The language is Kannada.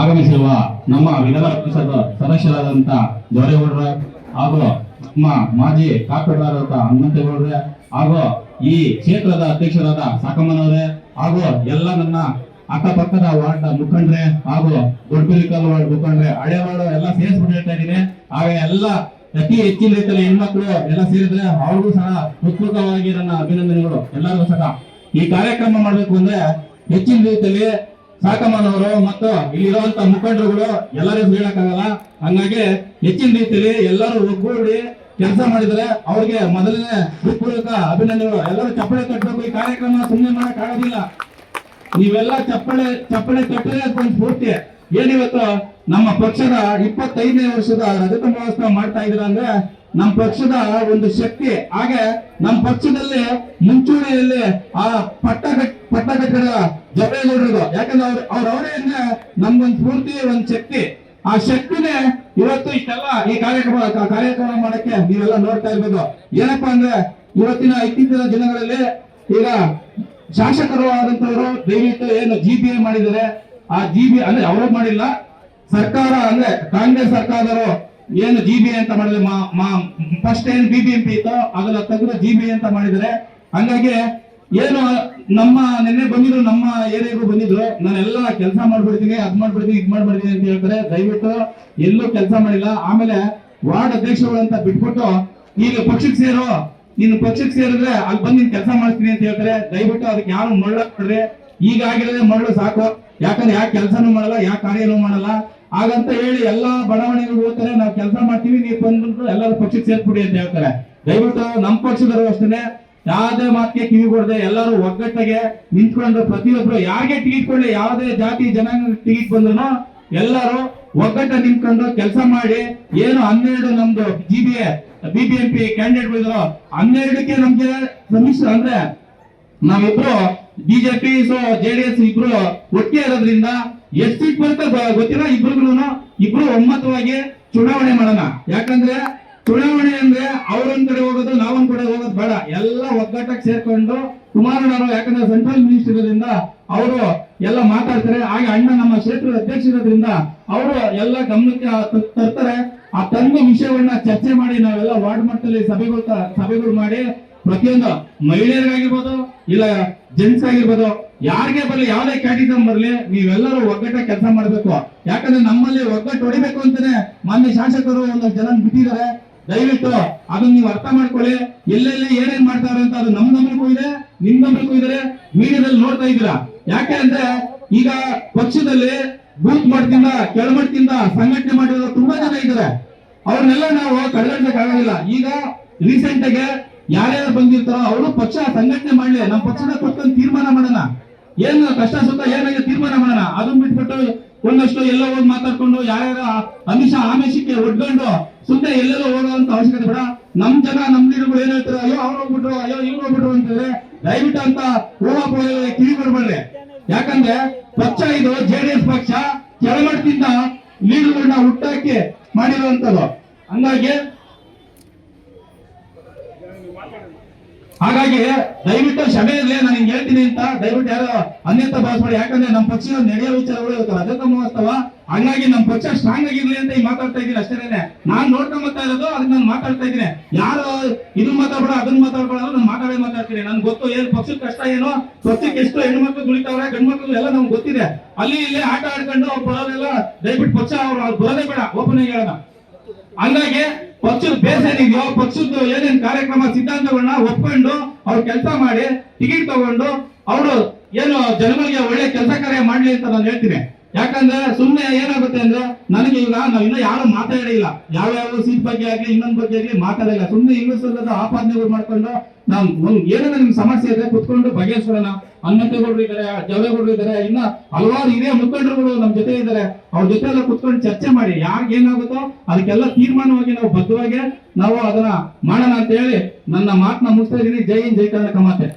ಆಗಮಿಸಿರುವ ನಮ್ಮ ವಿಧಾನ ಪರಿಷತ್ ಸದಸ್ಯರಾದಂತ ದೊರೆಗೌಡ್ರ ಹಾಗೂ ನಮ್ಮ ಮಾಜಿ ಕಾರ್ಪೊರೇಟರ್ ಹನುಮಂತೇಗೌಡ್ರೆ ಹಾಗೂ ಈ ಕ್ಷೇತ್ರದ ಅಧ್ಯಕ್ಷರಾದ ಸಾಕಮ್ಮನವರೇ ಹಾಗೂ ಎಲ್ಲ ನನ್ನ ಅಕ್ಕಪಕ್ಕದ ವಾರ್ಡ್ ಮುಖಂಡ್ರೆ ಹಾಗೂ ದೊಡ್ಡಬಿಲಿಕಲ್ ವಾರ್ಡ್ ಮುಖಂಡ್ರೆ ಹಳೆ ವಾರ್ಡ್ ಎಲ್ಲ ಸೇರಿಸ್ಬಿಟ್ಟು ಹೇಳ್ತಾ ಇದ್ದೀನಿ. ಆಗ ಎಲ್ಲ ಅತಿ ಹೆಚ್ಚಿನ ರೀತಿಯಲ್ಲಿ ಹೆಣ್ಮಕ್ಳು ಎಲ್ಲ ಸೇರಿದ್ರೆ ಅವ್ರಿಗೂ ಸಹ ಉತ್ಸುಕವಾಗಿ ನನ್ನ ಅಭಿನಂದನೆಗಳು. ಎಲ್ಲರಿಗೂ ಸಹ ಈ ಕಾರ್ಯಕ್ರಮ ಮಾಡಬೇಕು ಅಂದ್ರೆ ಹೆಚ್ಚಿನ ರೀತಿಯಲ್ಲಿ ಸಾಕಮ್ಮನವರು ಮತ್ತು ಇಲ್ಲಿರುವಂತ ಮುಖಂಡರುಗಳು ಎಲ್ಲರಿಗೂ ಹೇಳಕ್ಕಾಗಲ್ಲ. ಹಂಗಾಗಿ ಹೆಚ್ಚಿನ ರೀತಿಯಲ್ಲಿ ಎಲ್ಲರೂ ಒಗ್ಗೂಡಿ ಕೆಲಸ ಮಾಡಿದ್ರೆ ಅವ್ರಿಗೆ ಮೊದಲನೇ ಹೃತ್ಪೂರ್ವಕ ಅಭಿನಂದನೆಗಳು. ಎಲ್ಲರೂ ಚಪ್ಪಳೆ ಕಟ್ಟಬೇಕು ಈ ಕಾರ್ಯಕ್ರಮ ಸುಮ್ಮನೆ ಮಾಡಕ್ ಆಗೋದಿಲ್ಲ. ನೀವೆಲ್ಲ ಚಪ್ಪಳೆ ಚಪ್ಪಳೆ ತಟ್ಟರೆ ಅದೊಂದು ಸ್ಫೂರ್ತಿ. ಏನಿವತ್ತು ನಮ್ಮ ಪಕ್ಷದ ಇಪ್ಪತ್ತೈದನೇ ವರ್ಷದ ರಜತ ಮಹೋತ್ಸವ ಮಾಡ್ತಾ ಇದ್ರ ಅಂದ್ರೆ ನಮ್ಮ ಪಕ್ಷದ ಒಂದು ಶಕ್ತಿ. ಹಾಗೆ ನಮ್ಮ ಪಕ್ಷದಲ್ಲಿ ಮುಂಚೂಣಿಯಲ್ಲಿ ಆ ಪಟ್ಟ ಪಟ್ಟ ಕಟ್ಟಡ ಜಬೇಗೌಡರು ಯಾಕಂದ್ರೆ ಅವ್ರ ಅವ್ರ ಅವರೇ ಅಂದ್ರೆ ನಮ್ಗೊಂದು ಸ್ಫೂರ್ತಿ, ಒಂದು ಶಕ್ತಿ. ಆ ಶಕ್ತಿನೇ ಇವತ್ತು ಇಷ್ಟೆಲ್ಲ ಈ ಕಾರ್ಯಕ್ರಮ ಕಾರ್ಯಕ್ರಮ ಮಾಡಕ್ಕೆ ನೀವೆಲ್ಲ ನೋಡ್ತಾ ಇರ್ಬೋದು. ಏನಪ್ಪಾ ಅಂದ್ರೆ ಇವತ್ತಿನ ಇತ್ತೀಚಿನ ದಿನಗಳಲ್ಲಿ ಈಗ ಶಾಸಕರು ಆದಂತವರು ದಯವಿಟ್ಟು ಏನು ಜಿ ಬಿ ಮಾಡಿದ್ದಾರೆ. ಆ ಜಿ ಬಿ ಅಂದ್ರೆ ಅವರು ಮಾಡಿಲ್ಲ. ಸರ್ಕಾರ ಅಂದ್ರೆ ಕಾಂಗ್ರೆಸ್ ಸರ್ಕಾರದವರು ಏನು ಜಿ ಬಿ ಅಂತ ಮಾಡಿದ್ರೆ ಫಸ್ಟ್ ಏನ್ ಬಿ ಬಿ ಎಂ ಪಿ ಇತ್ತು ಅದನ್ನ ತೆಗೆದು ಜಿ ಬಿ ಅಂತ ಮಾಡಿದರೆ ಹಂಗಾಗಿ ಏನು ನಮ್ಮ ನಿನ್ನೆ ಬಂದಿದ್ರು, ನಮ್ಮ ಏರಿಯಾಗೂ ಬಂದಿದ್ರು. ನಾನೆಲ್ಲ ಕೆಲಸ ಮಾಡ್ಬಿಡ್ತೀನಿ, ಅದ್ ಮಾಡ್ಬಿಡ್ತೀನಿ, ಇದ್ ಮಾಡ್ಬಿಡ್ತೀನಿ ಅಂತ ಹೇಳ್ತಾರೆ. ದಯವಿಟ್ಟು ಎಲ್ಲೂ ಕೆಲಸ ಮಾಡಿಲ್ಲ. ಆಮೇಲೆ ವಾರ್ಡ್ ಅಧ್ಯಕ್ಷರುಗಳಂತ ಬಿಟ್ಬಿಟ್ಟು ಈಗ ಪಕ್ಷಕ್ಕೆ ಸೇರು ನೀನು ಪಕ್ಷಕ್ಕೆ ಸೇರಿದ್ರೆ ಅಲ್ಲಿ ಬಂದು ನೀನ್ ಕೆಲಸ ಮಾಡ್ತೀನಿ ಅಂತ ಹೇಳ್ತಾರೆ. ದಯವಿಟ್ಟು ಅದಕ್ಕೆ ಯಾರು ಮರಳಕ್ ಕೊಡ್ರಿ ಈಗ ಆಗಿರೋದೇ ಮರಳು ಸಾಕು. ಯಾಕಂದ್ರೆ ಯಾಕೆ ಕೆಲಸನೂ ಮಾಡಲ್ಲ, ಯಾಕೆ ಕಾರ್ಯನೂ ಮಾಡಲ್ಲ. ಹಾಗಂತ ಹೇಳಿ ಎಲ್ಲಾ ಬಡಾವಣೆಗಳು ಹೋಗ್ತಾರೆ, ನಾವು ಕೆಲಸ ಮಾಡ್ತೀವಿ, ನೀವು ಬಂದ್ಬಿಟ್ಟು ಎಲ್ಲರೂ ಪಕ್ಷಕ್ಕೆ ಸೇರ್ಬಿಡಿ ಅಂತ ಹೇಳ್ತಾರೆ. ದಯವಿಟ್ಟು ನಮ್ಮ ಪಕ್ಷದವರು ಅಷ್ಟೇ ಯಾವುದೇ ಮಾತಿಗೆ ಕಿವಿ ಕೊಡದೆ ಎಲ್ಲರೂ ಒಗ್ಗಟ್ಟಿಗೆ ನಿಂತ್ಕೊಂಡು ಪ್ರತಿಯೊಬ್ರು ಯಾರಿಗೆ ಟಿಕೆಟ್ ಕೊಡ್ಲಿ, ಯಾವುದೇ ಜಾತಿ, ಜನಾಂಗ ಟಿಕೆಟ್ ಬಂದ್ರು ಎಲ್ಲರೂ ಒಗ್ಗಟ್ಟ ನಿಂತ್ಕೊಂಡು ಕೆಲಸ ಮಾಡಿ, ಏನು ಹನ್ನೆರಡು ನಮ್ದು ಜಿ ಬಿ ಕ್ಯಾಂಡಿಡೇಟ್ ಬಂದ್ರು ಹನ್ನೆರಡಕ್ಕೆ ನಮ್ಗೆ ಸಮ್ಮಿಶ್ರ ಅಂದ್ರೆ ನಾವಿಬ್ರು ಬಿಜೆಪಿ ಸೊ ಜೆಡಿಎಸ್ ಇಬ್ರು ಒಟ್ಟಿಗೆ ಇರೋದ್ರಿಂದ ಎಷ್ಟು ಸೀಟ್ ಬರುತ್ತೆ ಗೊತ್ತಿಲ್ಲ ಇಬ್ರಿಗೂ ಇಬ್ರು ಒಮ್ಮತವಾಗಿ ಚುನಾವಣೆ ಮಾಡೋಣ. ಯಾಕಂದ್ರೆ ಚುನಾವಣೆ ಅಂದ್ರೆ ಅವ್ರೊಂದ್ ಕಡೆ ಹೋಗೋದು ನಾವೊಂದ್ ಕಡೆ ಹೋಗೋದು ಬೇಡ. ಎಲ್ಲ ಒಗ್ಗಟ್ಟಾಗಿ ಸೇರ್ಕೊಂಡು ಕುಮಾರಣ್ಣವರು ಯಾಕಂದ್ರೆ ಸೆಂಟ್ರಲ್ ಮಿನಿಸ್ಟರ್ ಇರೋದ್ರಿಂದ ಅವರು ಎಲ್ಲ ಮಾತಾಡ್ತಾರೆ. ಹಾಗೆ ಅಣ್ಣ ನಮ್ಮ ಕ್ಷೇತ್ರದ ಅಧ್ಯಕ್ಷ ಇರೋದ್ರಿಂದ ಅವರು ಎಲ್ಲ ಗಮನಕ್ಕೆ ತರ್ತಾರೆ. ಆ ತಂದು ವಿಷಯವನ್ನ ಚರ್ಚೆ ಮಾಡಿ ನಾವೆಲ್ಲ ವಾರ್ಡ್ ಮಟ್ಟದಲ್ಲಿ ಸಭೆಗಳು ಸಭೆಗಳು ಮಾಡಿ ಪ್ರತಿಯೊಂದು ಮಹಿಳೆಯರಿಗಾಗಿರ್ಬೋದು ಇಲ್ಲ ಜೆಂಟ್ಸ್ ಆಗಿರ್ಬೋದು, ಯಾರಿಗೆ ಬರಲಿ, ಯಾವ್ದೇ ಕ್ಯಾಟಿಸಮ್ ಬರಲಿ, ನೀವೆಲ್ಲರೂ ಒಗ್ಗಟ್ಟ ಕೆಲಸ ಮಾಡಬೇಕು. ಯಾಕಂದ್ರೆ ನಮ್ಮಲ್ಲಿ ಒಗ್ಗಟ್ಟು ಹೊಡಿಬೇಕು ಅಂತಾನೆ ಮಾನ್ಯ ಶಾಸಕರು ಒಂದು ಜನ ಬಿಟ್ಟಿದ್ದಾರೆ. ದಯವಿಟ್ಟು ಅದನ್ನ ನೀವು ಅರ್ಥ ಮಾಡ್ಕೊಳ್ಳಿ. ಎಲ್ಲೆಲ್ಲಿ ಏನೇನ್ ಮಾಡ್ತಾರೆ ಅಂತ ಅದು ನಮ್ ಗಮನಕ್ಕೂ ಇದೆ, ನಿಮ್ ಗಮನಕ್ಕೂ ಇದ್ರೆ ಮೀಡಿಯಾದಲ್ಲಿ ನೋಡ್ತಾ ಇದ್ದೀರಾ? ಯಾಕೆ ಅಂದ್ರೆ ಈಗ ಪಕ್ಷದಲ್ಲಿ ಬೂತ್ ಮಟ್ಟದಿಂದ ಕೆಳಮಟ್ಟದಿಂದ ಸಂಘಟನೆ ಮಾಡಿರೋ ತುಂಬಾ ಜನ ಇದ್ದಾರೆ. ಅವ್ರನ್ನೆಲ್ಲ ನಾವು ಕಡೆಗಣಿಸಕ್ ಆಗೋದಿಲ್ಲ. ಈಗ ರೀಸೆಂಟ್ ಆಗಿ ಯಾರ್ಯಾರು ಬಂದಿರ್ತಾರೋ ಅವರು ಪಕ್ಷ ಸಂಘಟನೆ ಮಾಡ್ಲಿ ನಮ್ಮ ಪಕ್ಷದ ಕೂತ್ಕೊಂಡು ತೀರ್ಮಾನ ಮಾಡೋಣ. ಏನ್ ಕಷ್ಟ ಸುತ್ತ ಏನಾಗಿದೆ ತೀರ್ಮಾನ ಮಾಡೋಣ. ಅದನ್ನ ಬಿಟ್ಬಿಟ್ಟು ಒಂದಷ್ಟು ಎಲ್ಲ ಹೋಗಿ ಮಾತಾಡ್ಕೊಂಡು, ಯಾರ್ಯಾರ ಅಮಿಷ ಆಮಿಷಕ್ಕೆ ಒಡ್ಕೊಂಡು ಸುಮ್ಮನೆ ಎಲ್ಲೆಲ್ಲೋ ಹೋಗುವಂತ ಅವಶ್ಯಕತೆ ಬೇಡ. ನಮ್ ಜನ, ನಮ್ ಲೀಡರ್ಗಳು ಏನ್ ಹೇಳ್ತಾರೆ? ಅಯ್ಯೋ, ಅವ್ರು ಹೋಗ್ಬಿಟ್ರು, ಅಯ್ಯೋ, ಇವ್ರು ಹೋಗ್ಬಿಟ್ರು ಅಂತಂದ್ರೆ ದಯವಿಟ್ಟು ಅಂತ ಊಹಾಪೋಹಗಳಿಗೆ ಕಿವಿ ಕೊಡ್ಬೇಡ್ರಿ. ಯಾಕಂದ್ರೆ ಪಕ್ಷ ಇದು ಜೆಡಿಎಸ್ ಪಕ್ಷ ಕೆಳಮಟ್ಟದಿಂದ ಲೀಡರ್ಗಳನ್ನ ಹುಟ್ಟಾಕಿ ಮಾಡಿರುವಂತದ್ದು. ಹಂಗಾಗಿ ಹಾಗಾಗಿ ದಯವಿಟ್ಟು ಕ್ಷಮೆ ಇರಲಿ, ನಾನು ಹಿಂಗೆ ಹೇಳ್ತೀನಿ ಅಂತ ದಯವಿಟ್ಟು ಯಾರು ಅನ್ಯತ ಭಾವಿಸ್ಬೇಡಿ. ಯಾಕಂದ್ರೆ ನಮ್ಮ ಪಕ್ಷದ ನಡೆಯೋ ವಿಚಾರಗಳು ಇವತ್ತು ರಜತ ಮಹೋತ್ಸವ. ಹಂಗಾಗಿ ನಮ್ಮ ಪಕ್ಷ ಸ್ಟ್ರಾಂಗ್ ಆಗಿರ್ಲಿ ಅಂತ ಈಗ ಮಾತಾಡ್ತಾ ಇದ್ದೀನಿ ಅಷ್ಟೇನೆ ನಾನ್ ನೋಡ್ಕೊಂಬತ್ತಾ ಇರೋದು, ಅದನ್ನ ನಾನು ಮಾತಾಡ್ತಾ ಇದ್ದೀನಿ. ಯಾರು ಇದನ್ನ ಮಾತಾಡ್ಬೇಡ ಅದನ್ನ ಮಾತಾಡ್ಬೇಡ ನಾನು ಮಾತಾಡೇ ಮಾತಾಡ್ತೀನಿ. ನನ್ಗೆ ಗೊತ್ತು ಏನು ಪಕ್ಷದ ಕಷ್ಟ ಏನು, ಪಕ್ಷಕ್ಕೆ ಎಷ್ಟು ಹೆಣ್ಮಕ್ಳು ದುಡಿತಾವ್ರೆ ಗಂಡು ಮಕ್ಳು ಎಲ್ಲ ನಮ್ಗೆ ಗೊತ್ತಿದೆ. ಅಲ್ಲಿ ಇಲ್ಲಿ ಆಟ ಆಡ್ಕೊಂಡು ಬರೋದೆಲ್ಲ ದಯವಿಟ್ಟು ಪಕ್ಷ ಅವ್ರು ಅವ್ರು ಬರೋದೇ ಬೇಡ ಓಪನ್ ಆಗಿ ಹೇಳೋಣ. ಹಂಗಾಗಿ ಪಕ್ಷದ ಬೇಸ್ ಏನಿದೆಯೋ ಪಕ್ಷದ ಏನೇನ್ ಕಾರ್ಯಕ್ರಮ ಸಿದ್ಧಾಂತಗಳನ್ನ ಒಪ್ಕೊಂಡು ಅವ್ರು ಕೆಲಸ ಮಾಡಿ, ಟಿಕೆಟ್ ತಗೊಂಡು, ಅವರು ಏನು ಜನಗಳಿಗೆ ಒಳ್ಳೆ ಕೆಲಸ ಕಾರ್ಯ ಮಾಡ್ಲಿ ಅಂತ ನಾನು ಹೇಳ್ತೀನಿ. ಯಾಕಂದ್ರೆ ಸುಮ್ಮನೆ ಏನಾಗುತ್ತೆ ಅಂದ್ರೆ ನನಗೆ ಈಗ ನಾವು ಇನ್ನೂ ಯಾರು ಮಾತಾಡಿಲ್ಲ. ಯಾವ ಯಾವ ಸೀಟ್ ಬಗ್ಗೆ ಆಗ್ಲಿ, ಇನ್ನೊಂದ್ ಬಗ್ಗೆ ಆಗ್ಲಿ ಮಾತಾಡಿಲ್ಲ. ಸುಮ್ಮನೆ ಇಂಗ್ಲಿಷ್ ಆಪಾದನೆಗಳು ಮಾಡ್ಕೊಂಡು ನಾವು ಒಂದ್ ಏನಾದ್ರು ನಿಮ್ ಸಮಸ್ಯೆ ಇದೆ ಕುತ್ಕೊಂಡು ಬಗೆಹರಿಸೋಣ ಹನುಮಂತೇಗೌಡರು ಇದ್ದಾರೆ ಜವರೇಗೌಡರು ಇದ್ದಾರೆ, ಇನ್ನ ಹಲವಾರು ಹಿರಿಯ ಮುಖಂಡರುಗಳು ನಮ್ ಜೊತೆ ಇದ್ದಾರೆ. ಅವ್ರ ಜೊತೆ ಎಲ್ಲ ಕುತ್ಕೊಂಡು ಚರ್ಚೆ ಮಾಡಿ, ಯಾರಿಗೆ ಏನಾಗುತ್ತೋ ಅದಕ್ಕೆಲ್ಲ ತೀರ್ಮಾನವಾಗಿ ನಾವು ಬದ್ಧವಾಗಿ ನಾವು ಅದನ್ನ ಮಾಡೋಣ ಅಂತ ಹೇಳಿ ನನ್ನ ಮಾತನ್ನ ಮುಗಿಸ್ತಾ ಇದೀನಿ ಜೈ ಹಿಂದ್, ಜೈ ಕರ್ನಾಟಕ ಮಾತೆ.